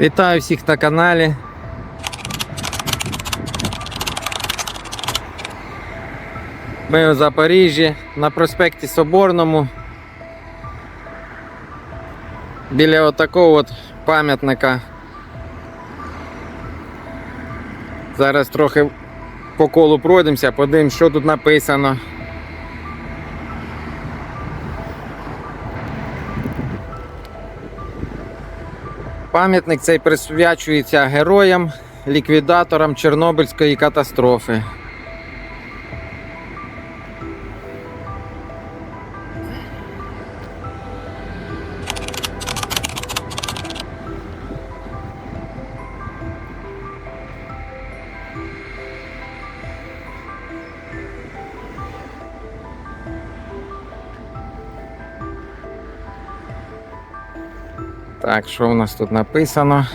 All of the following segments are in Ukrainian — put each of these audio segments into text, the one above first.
Вітаю всіх на каналі. Ми у Запоріжжі на проспекті Соборному. Біля отакого от пам'ятника. Зараз трохи по колу пройдемося, подивимось, що тут написано. Пам'ятник цей присвячується героям, ліквідаторам Чорнобильської катастрофи. Так, що в нас тут написано?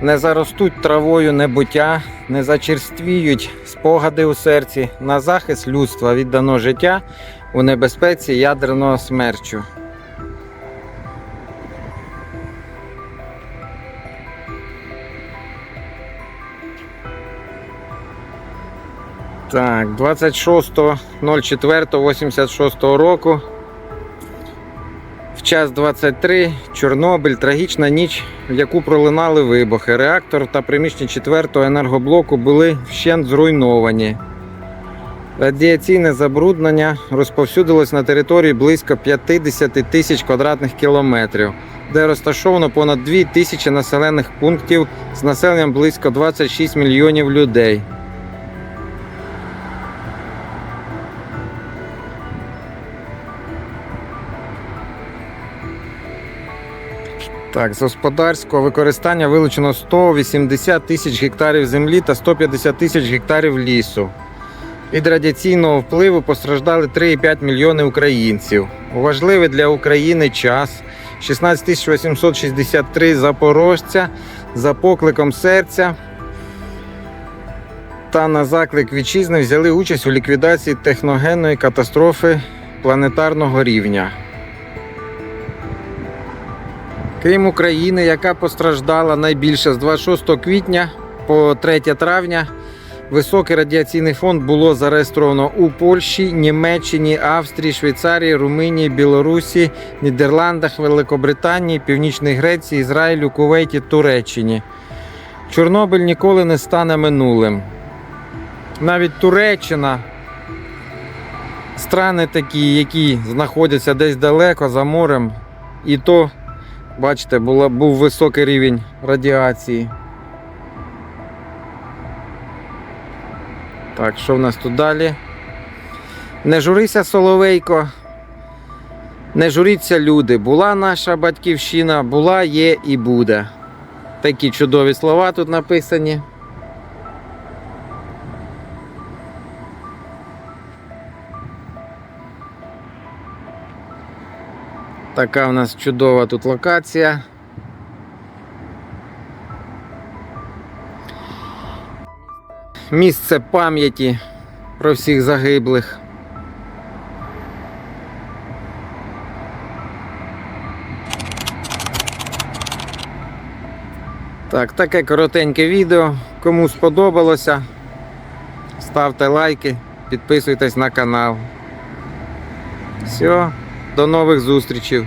Не заростуть травою небуття, не зачерствіють спогади у серці, на захист людства віддано життя у небезпеці ядерного смерчу. Так, 26.04.86 року. В час 23 Чорнобиль, трагічна ніч, в яку пролинали вибухи. Реактор та приміщення 4-го енергоблоку були вщент зруйновані. Радіаційне забруднення розповсюдилось на території близько 50 тисяч квадратних кілометрів, де розташовано понад 2 тисячі населених пунктів з населенням близько 26 мільйонів людей. Так, з господарського використання вилучено 180 тисяч гектарів землі та 150 тисяч гектарів лісу. Від радіаційного впливу постраждали 3,5 мільйони українців. Важливий для України час 16 863 запорожця за покликом серця та на заклик вітчизни взяли участь у ліквідації техногенної катастрофи планетарного рівня. Крім України, яка постраждала найбільше з 26 квітня по 3 травня, високий радіаційний фонд було зареєстровано у Польщі, Німеччині, Австрії, Швейцарії, Румунії, Білорусі, Нідерландах, Великобританії, Північній Греції, Ізраїлю, Кувейті, Туреччині. Чорнобиль ніколи не стане минулим. Навіть Туреччина, страни такі, які знаходяться десь далеко за морем, і то Бачите, була, був високий рівень радіації. Так, що в нас тут далі? Не журися, Соловейко. Не журіться, люди. Була наша батьківщина, була, є і буде. Такі чудові слова тут написані. Така у нас чудова тут локація. Місце пам'яті про всіх загиблих. Так, таке коротеньке відео. Кому сподобалося, ставте лайки, підписуйтесь на канал. Все. До нових зустрічей.